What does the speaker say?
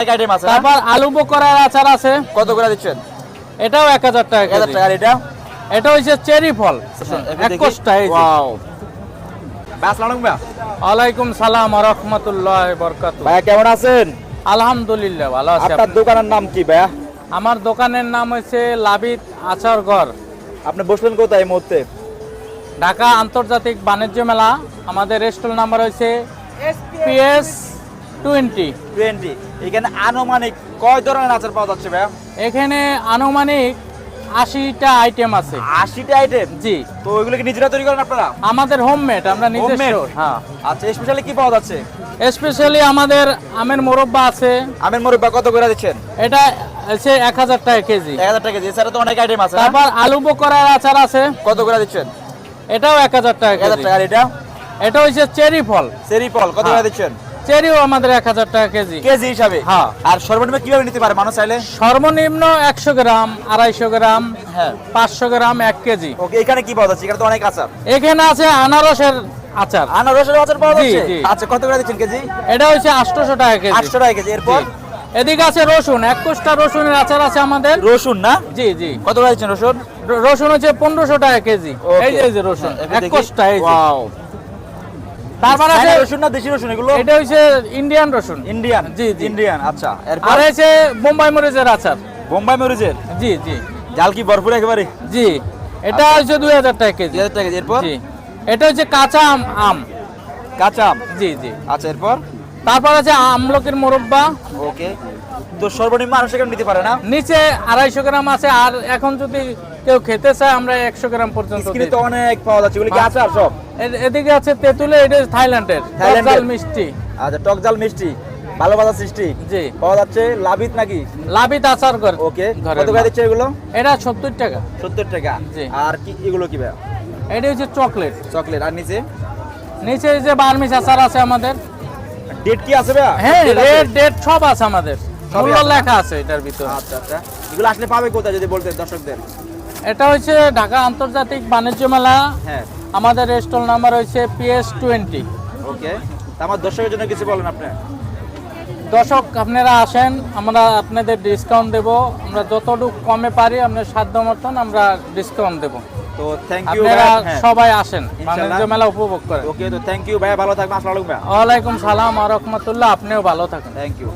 তারপর আলু বোকরার আচার আছে। কত করে দিচ্ছেন? এটাও এক হাজার টাকা এক হাজার টাকা এটা? এটা হচ্ছে চেরি ফল। এক কোষ্টা এই যে। ওয়াও। ভাই আসসালামু আলাইকুম ভাইয়া। ওয়ালাইকুম সালাম রহমতুল্লাহ বরকাত ভাইয়া কেমন আছেন? আলহামদুলিল্লাহ ভালো আছি আপনার দোকানের নাম কি ভাইয়া? আমার দোকানের নাম হচ্ছে লাবিত আচার ঘর। আপনি বসলেন কোথায় এই মুহূর্তে? ঢাকা আন্তর্জাতিক বাণিজ্য মেলা। আমাদের রেস্টুরেন্ট নাম্বার হচ্ছে পিএস টোয়েন্টি টোয়েন্টি এখানে আনুমানিক কয় ধরনের আচার পাওয়া যাচ্ছে ভাইয়া? এখানে আনুমানিক আশিটা আইটেম আছে। আশিটা আইটেম জি। তো ওইগুলো কি নিজেরা তৈরি করেন আপনারা? আমাদের হোমমেড আমরা নিজস্ব হ্যাঁ। আচ্ছা স্পেশালি কি পাওয়া যাচ্ছে? স্পেশালি আমাদের আমের মোরব্বা আছে। আমের মুরব্বা কত করে দিচ্ছেন? এটা এক হাজার টাকা কেজি। এক হাজার টাকা কেজি এছাড়া তো অনেক আইটেম আছে? তারপর আলু বোকরার আচার আছে। কত করে দিচ্ছেন? এটাও এক হাজার টাকা এক হাজার টাকা এটা? এটা হচ্ছে চেরি ফল। চেরি ফল কত হ্যাঁ। করে দিচ্ছেন? চেরিও আমাদের এক হাজার টাকা কেজি। কেজি হিসাবে? হ্যাঁ। আর সর্বনিম্ন কীভাবে নিতে পারে মানুষ চাইলে? সর্বনিম্ন একশো গ্রাম আড়াইশো গ্রাম হ্যাঁ। পাঁচশো গ্রাম এক কেজি। ওকে এখানে কি পাওয়া যাচ্ছে? এখানে তো অনেক আচার। এখানে আছে আনারসের আচার। আনারসের আচার পাওয়া যাচ্ছে? আচ্ছা কত করে দিচ্ছেন কেজি? এটা হচ্ছে আটশোশো টাকা কেজি। আটশো টাকা কেজি। এরপর? এদিকে আছে রসুন। এক কোষ্টা রসুনের আচার আছে আমাদের। রসুন না? জি জি। কত করে দিচ্ছেন রসুন? রসুন হচ্ছে পনেরোশো টাকা কেজি। এই যে রসুন। একটু এক কোষ্টা এই. তারপর আছে রসুন না দেশি রসুন? এগুলো এটা হচ্ছে ইন্ডিয়ান রসুন। ইন্ডিয়ান জি, জি। ইন্ডিয়ান আচ্ছা। আর আছে বোম্বাই মরিচের আচার। বোম্বাই মরিচের? জি জি। জাল কি ভরপুর একেবারে? জি। এটা হচ্ছে দুই হাজার টাকা কেজি। দুই হাজার টাকা কেজি। এরপর? জি। এটা হচ্ছে কাঁচা আম আম। কাঁচা আম? জি জি। আচ্ছা এরপর? তারপর আছে আমলকির মোরব্বা। ওকে। তো সর্বনিম্ন মানুষ এখানে নিতে পারে না? নিচে আড়াইশো গ্রাম আছে। আর এখন যদি কেউ খেতে চায় আমরা একশো গ্রাম পর্যন্ত তো অনেক পাওয়া যাচ্ছে। কি হ্যাঁ। আচার সব? এদিকে আছে তেঁতুলে এটা থাইল্যান্ডের? থাইল্যান্ডের। মিষ্টি। আচ্ছা টক জাল মিষ্টি ভালো ভালো সৃষ্টি। জি। পাওয়া যাচ্ছে লাভিত নাকি? লাভিত আচার ঘর ওকে কত করে। দিচ্ছে এগুলো? এটা সত্তর টাকা। সত্তর টাকা। জি। আর কি এগুলো কি ভাই এটা হচ্ছে চকলেট। চকলেট আর নিচে? নিচে যে বার্মিস আচার আছে আমাদের। ডেট কি আছে ভাইয়া? হ্যাঁ রেড ডেট সব আছে আমাদের। মূল্য লেখা আছে এটার ভিতরে। আচ্ছা আচ্ছা। এগুলো আসলে পাবে কোথায় যদি বলতেন দর্শকদের? এটা হচ্ছে ঢাকা আন্তর্জাতিক বাণিজ্য মেলা। হ্যাঁ। আমাদের স্টল নাম্বার হচ্ছে পিএস টোয়েন্টি ওকে আমার দর্শকের জন্য কিছু বলেন আপনি। দর্শক আপনারা আসেন আমরা আপনাদের ডিসকাউন্ট দেব। আমরা যতটুকু কমে পারি আপনার সাধ্য মতন আমরা ডিসকাউন্ট দেব। তো থ্যাংক ইউ আপনারা হ্যাঁ। সবাই আসেন। বাণিজ্য মেলা উপভোগ করেন। ওকে তো থ্যাংক ইউ ভাইয়া ভালো থাকবেন। আসসালামু আলাইকুম। ভাইয়া ওয়ালাইকুম সালাম আ রহমতুল্লাহ। আপনিও ভালো থাকেন। Thank you